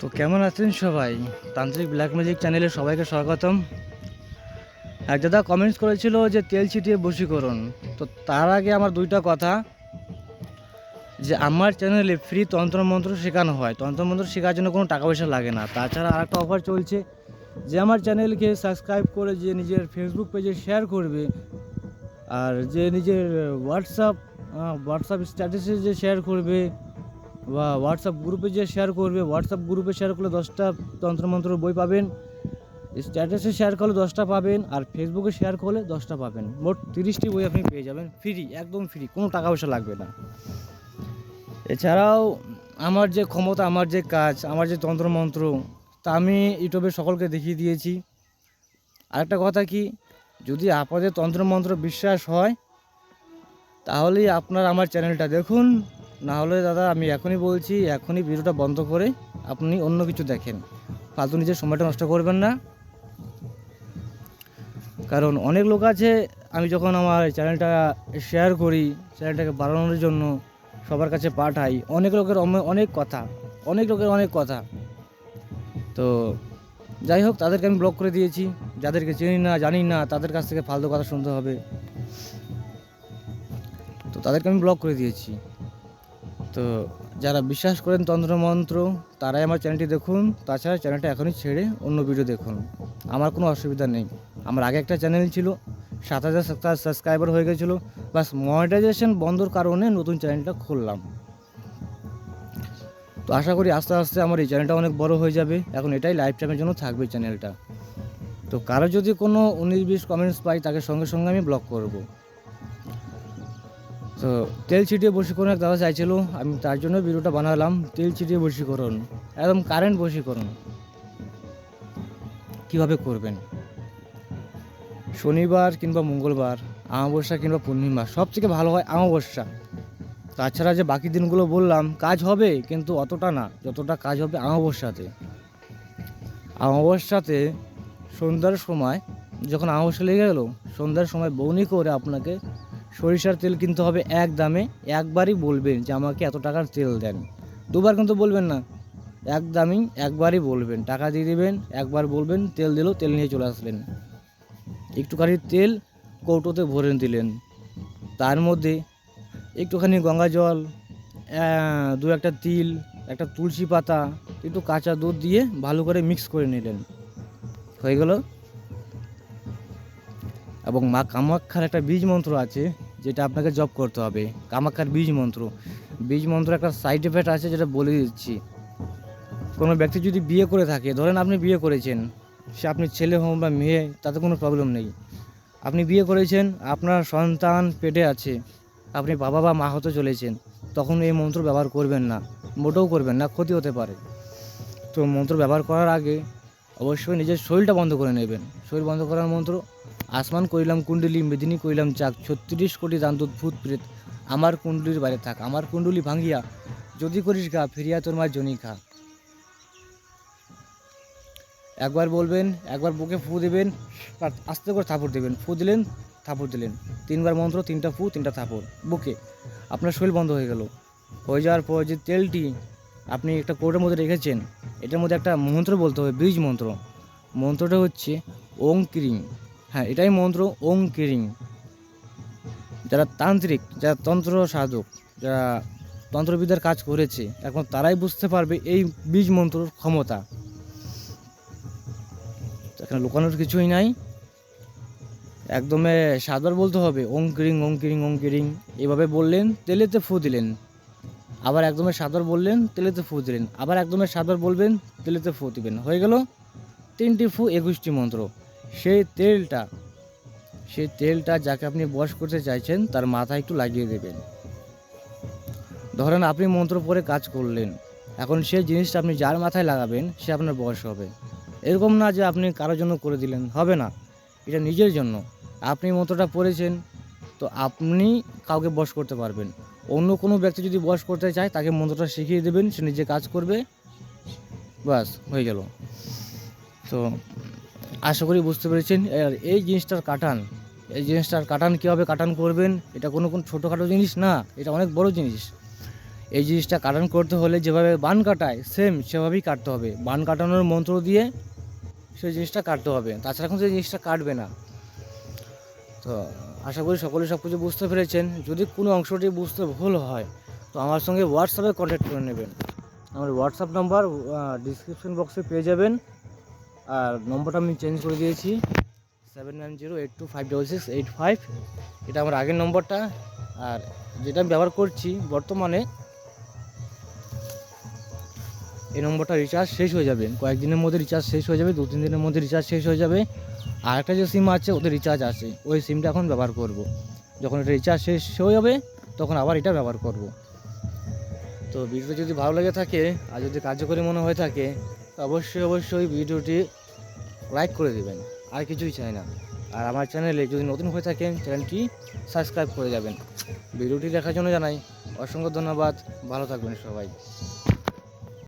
তো কেমন আছেন সবাই? তান্ত্রিক ব্ল্যাক ম্যাজিক চ্যানেলে সবাইকে স্বাগতম। এক দাদা কমেন্টস করেছিল যে তেল ছিটিয়ে বশীকরণ। তো তার আগে আমার দুইটা কথা। যে আমার চ্যানেলে ফ্রি তন্ত্রমন্ত্র শেখানো হয়। তন্ত্রমন্ত্র শেখার জন্য কোনো টাকা পয়সা লাগে না। তাছাড়া আরেকটা অফার চলছে যে আমার চ্যানেলকে সাবস্ক্রাইব করে যে নিজের ফেসবুক পেজে শেয়ার করবে আর যে নিজের হোয়াটসঅ্যাপ হোয়াটসঅ্যাপ স্ট্যাটাসে যে শেয়ার করবে বা হোয়াটসঅ্যাপ গ্রুপে যে শেয়ার করবে হোয়াটসঅ্যাপ গ্রুপে শেয়ার করলে দশটা তন্ত্রমন্ত্র বই পাবেন স্ট্যাটাসে শেয়ার করলে দশটা পাবেন, আর ফেসবুকে শেয়ার করলে দশটা পাবেন। মোট তিরিশটি বই আপনি পেয়ে যাবেন ফ্রি একদম ফ্রি কোনো টাকা পয়সা লাগবে না। এছাড়াও আমার যে ক্ষমতা, আমার যে কাজ, আমার যে তন্ত্রমন্ত্র, তা আমি ইউটিউবে সকলকে দেখিয়ে দিয়েছি। আরেকটা কথা কি, যদি আপনাদের তন্ত্রমন্ত্র বিশ্বাস হয়, তাহলেই আপনার আমার চ্যানেলটা দেখুন। না হলে দাদা, আমি এখনই বলছি, এখনই ভিডিওটা বন্ধ করে আপনি অন্য কিছু দেখেন। ফালতু নিজের সময়টা নষ্ট করবেন না। কারণ অনেক লোক আছে, আমি যখন আমার চ্যানেলটা শেয়ার করি, চ্যানেলটাকে বাড়ানোর জন্য সবার কাছে পাঠাই, অনেক লোকের অনেক কথা, অনেক লোকের অনেক কথা। তো যাই হোক, তাদেরকে আমি ব্লক করে দিয়েছি। যাদেরকে চিনি না, জানি না, তাদের কাছ থেকে ফালতু কথা শুনতে হবে। তো তাদেরকে আমি ব্লক করে দিয়েছি। তো যারা বিশ্বাস করেন তন্ত্রমন্ত্র, তারাই আমার চ্যানেলটি দেখুন। তাছাড়া চ্যানেলটা এখনই ছেড়ে অন্য ভিডিও দেখুন। আমার কোনো অসুবিধা নেই। আমার আগে একটা চ্যানেল ছিল, সাত হাজার সাবস্ক্রাইবার হয়ে গেছিল। বাস মনিটাইজেশন বন্ধর কারণে নতুন চ্যানেলটা খুললাম। তো আশা করি আস্তে আস্তে আমার এই চ্যানেলটা অনেক বড় হয়ে যাবে। এখন এটাই লাইফ টাইমের জন্য থাকবে চ্যানেলটা তো কারও যদি কোনো উনিশ বিশ কমেন্টস পাই, তাকে সঙ্গে সঙ্গে আমি ব্লক করব। তো তেল ছিটিয়ে বশীকরণ এক দাদা চাইছিল, আমি তার জন্য ভিডিওটা বানালাম। তেল ছিটিয়ে বশীকরণ, একদম কারেন্ট বশীকরণ। কীভাবে করবেন? শনিবার কিংবা মঙ্গলবার আমাবস্যা কিংবা পূর্ণিমা সব থেকে ভালো হয় অমাবস্যা। তাছাড়া যে বাকি দিনগুলো বললাম, কাজ হবে, কিন্তু অতটা না, যতটা কাজ হবে অমাবস্যাতে। অমাবস্যাতে সন্ধ্যার সময়, যখন অমাবস্যা লেগে গেল, সন্ধ্যার সময় বৌনি করে আপনাকে সরিষার তেল কিনতে হবে এক দামে। একবারই বলবেন যে আমাকে এত টাকার তেল দেন। দুবার কিন্তু বলবেন না। এক দামই একবারই বলবেন। টাকা দিয়ে দেবেন, একবার বলবেন, তেল দিলেও তেল নিয়ে চলে আসলেন। একটুখানি তেল কৌটোতে ভরে দিলেন। তার মধ্যে একটুখানি গঙ্গা জল দু একটা তিল, একটা তুলসী পাতা, একটু কাঁচা দুধ দিয়ে ভালো করে মিক্স করে নিলেন। হয়ে গেল। এবং মা কামাক্ষার একটা বীজ মন্ত্র আছে। যেটা আপনাকে জব করতে হবে। কামাক্ষার বীজ মন্ত্র। বীজ মন্ত্র একটা সাইড এফেক্ট আছে যেটা বলে দিচ্ছি। কোনো ব্যক্তি যদি বিয়ে করে থাকে, ধরেন আপনি বিয়ে করেছেন, সে আপনি ছেলে হোক বা মেয়ে, তাতে কোনো প্রবলেম নেই। আপনি বিয়ে করেছেন, আপনার সন্তান পেটে আছে, আপনি বাবা বা মা হতে চলেছেন, তখন এই মন্ত্র ব্যবহার করবেন না। মোটেও করবেন না, ক্ষতি হতে পারে। তো মন্ত্র ব্যবহার করার আগে অবশ্যই নিজের শরীরটা বন্ধ করে নেবেন। শরীর বন্ধ করার মন্ত্র, আসমান করিলাম কুণ্ডলী, মেদিনী করিলাম চাক, ছত্রিশ কোটি দান্তত ভূত প্রেত, আমার কুণ্ডলির বাইরে থাক, আমার কুণ্ডলি ভাঙ্গিয়া যদি করিস গা, ফিরিয়া তোর মার জনি খা। একবার বলবেন, একবার বুকে ফু দেবেন আস্তে করে থাপড় দেবেন। ফু দিলেন, থাপড় দিলেন। তিনবার মন্ত্র, তিনটা ফু, তিনটা থাপড়, বুকে। আপনার শরীর বন্ধ হয়ে গেল। হয়ে যাওয়ার পর যে তেলটি আপনি একটা কোটের মধ্যে রেখেছেন এটার মধ্যে একটা মন্ত্র বলতে হবে, বীজ মন্ত্র। মন্ত্রটা হচ্ছে ওং ক্রিং। হ্যাঁ এটাই মন্ত্র, ওং ক্রিং। যারা তান্ত্রিক, যারা তন্ত্র সাধক, যারা তন্ত্রবিদ্যার কাজ করেছে, এখন তারাই বুঝতে পারবে এই বীজ মন্ত্রর ক্ষমতা। এখানে লুকানোর কিছুই নাই। একদমে সাতবার বলতে হবে, ওং কিরিং ওং কিরিং ওং কিরিং। এভাবে বললেন, তেলেতে ফু দিলেন। আবার একদমে সাতবার বললেন তেলেতে ফু দিলেন। আবার একদমে সাতবার বলবেন তেলেতে ফু দিবেন। হয়ে গেল তিনটি ফু একুশটি মন্ত্র। সেই তেলটা সেই তেলটা যাকে আপনি বশ করতে চাইছেন, তার মাথায় একটু লাগিয়ে দেবেন। ধরেন আপনি মন্ত্র পরে কাজ করলেন। এখন সেই জিনিসটা আপনি যার মাথায় লাগাবেন, সে আপনার বয়স হবে। এরকম না যে আপনি কারোর জন্য করে দিলেন, হবে না। এটা নিজের জন্য। আপনি মন্ত্রটা পড়েছেন, তো আপনি কাউকে বশ করতে পারবেন। অন্য কোনো ব্যক্তি যদি বয়স করতে চায়, তাকে মন্ত্রটা শিখিয়ে দেবেন, সে নিজে কাজ করবে। বাস হয়ে গেল। তো আশা করি বুঝতে পেরেছেন। আর এই জিনিসটার কাটান এই জিনিসটার কাটান কীভাবে কাটান করবেন, এটা কোনো কোনো ছোটোখাটো জিনিস না, এটা অনেক বড় জিনিস। এই জিনিসটা কাটান করতে হলে যেভাবে বান কাটায় সেম সেভাবেই কাটতে হবে। বান কাটানোর মন্ত্র দিয়ে সেই জিনিসটা কাটতে হবে। তাছাড়া এখন সেই জিনিসটা কাটবে না। তো আশা করি সকলে সব কিছু বুঝতে পেরেছেন। যদি কোনো অংশটি বুঝতে ভুল হয়, তো আমার সঙ্গে হোয়াটসঅ্যাপে কন্ট্যাক্ট করে নেবেন। আমার হোয়াটসঅ্যাপ নাম্বার ডিসক্রিপশন বক্সে পেয়ে যাবেন। আর নম্বরটা আমি চেঞ্জ করে দিয়েছি। Seven nine zero eight two five double six eight five এটা আমার আগের নম্বরটা আর যেটা আমি ব্যবহার করছি বর্তমানে, এই নম্বরটা রিচার্জ শেষ হয়ে যাবে। কয়েকদিনের মধ্যে রিচার্জ শেষ হয়ে যাবে দু তিন দিনের মধ্যে রিচার্জ শেষ হয়ে যাবে। আর একটা যে সিম আছে ওদের রিচার্জ আছে ওই সিমটা এখন ব্যবহার করব। যখন এটা রিচার্জ শেষ হয়ে যাবে, তখন আবার এটা ব্যবহার করব। তো ভিডিওটা যদি ভালো লেগে থাকে, আর যদি কার্যকরী মনে হয়ে থাকে অবশ্যই অবশ্যই ভিডিওটি লাইক করে দেবেন। আর কিছুই চাই না। আর আমার চ্যানেলে যদি নতুন হয়ে থাকেন চ্যানেলটি সাবস্ক্রাইব করে যাবেন। ভিডিওটি দেখার জন্য জানাই অসংখ্য ধন্যবাদ। ভালো থাকবেন সবাই।